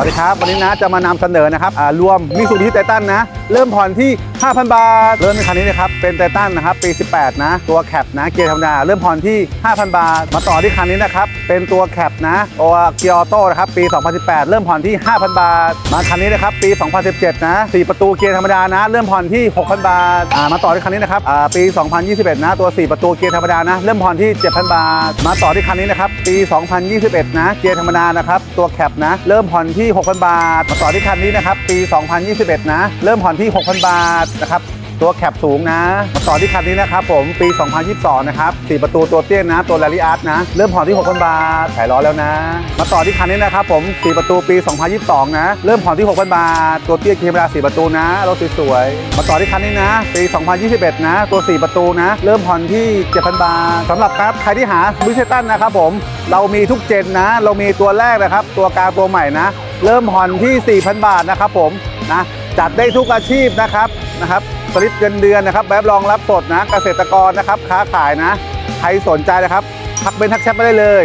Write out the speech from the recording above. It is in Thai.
สวัสดีครับ วันนี้นะจะมานำเสนอนะครับรวมมิสูบิชิไททันนะ เริ่มผ่อนที่ 5,000 บาท เริ่มในคันนี้นะครับ เป็นไททันนะครับ ปี 18 นะ ตัวแคปนะ เกียร์ธรรมดา เริ่มผ่อนที่ 5,000 บาท มาต่อที่คันนี้นะครับ เป็นตัวแคปนะตัวเกียร์ออโต้นะครับ ปี 2018 เริ่มผ่อนที่ 5,000 บาท มาคันนี้นะครับ ปี 2017 นะ 4 ประตูเกียร์ธรรมดานะ เริ่มผ่อนที่ 6,000 บาท มาต่อที่คันนี้นะครับอ่าปี 2021 นะ ตัว 4 ประตูเกียร์ธรรมดา นะ เริ่มผ่อนที่ 7,000 บาท มาต่อที่คันนี้นะครับ ปี 2021 นะ เกียร์ธรรมดา นะครับ ตัวแคปนะ เริ่มผ่อนที่6,000 บาท มาต่อที่คันนี้นะครับ ปี 2021 นะ เริ่มผ่อนที่ 6,000 บาทนะครับ ตัวแคปสูงนะ มาต่อที่คันนี้นะครับผม ปี 2022 นะครับ4ประตูตัวเตี้ยนะ ตัว r รล l ีอาร์ตนะ เริ่มผ่อนที่ 6,000 บาทถ่ายล้อแล้วนะ มาต่อที่คันนี้นะครับผม4ประตูปี 2022 นะ เริ่มผ่อนที่ 6,000 บาท ตัวเตี้ยเกียร์ธรรมดา4ประตูนะ รถสวยๆ มาต่อที่คันนี้นะ ปี 2021 นะ ตัว 4 ประตูนะ เริ่มผ่อนที่ 7,000 บาทสำหรับครับใครที่หาบิเชตันนะครับผมเรามีทุกเจนนะ เรามีตัวแรกนะครับ ตัวกลางตัวใหม่นะ เริ่มผ่อนที่ 4,000 บาทนะครับผมนะจัดได้ทุกอาชีพนะครับนะครับสลิปเงินเดือนนะครับแบบรองรับสดนะเกษตรกรนะครับค้าขายนะ ใครสนใจนะครับทักเป็นทักแชทมาได้เลย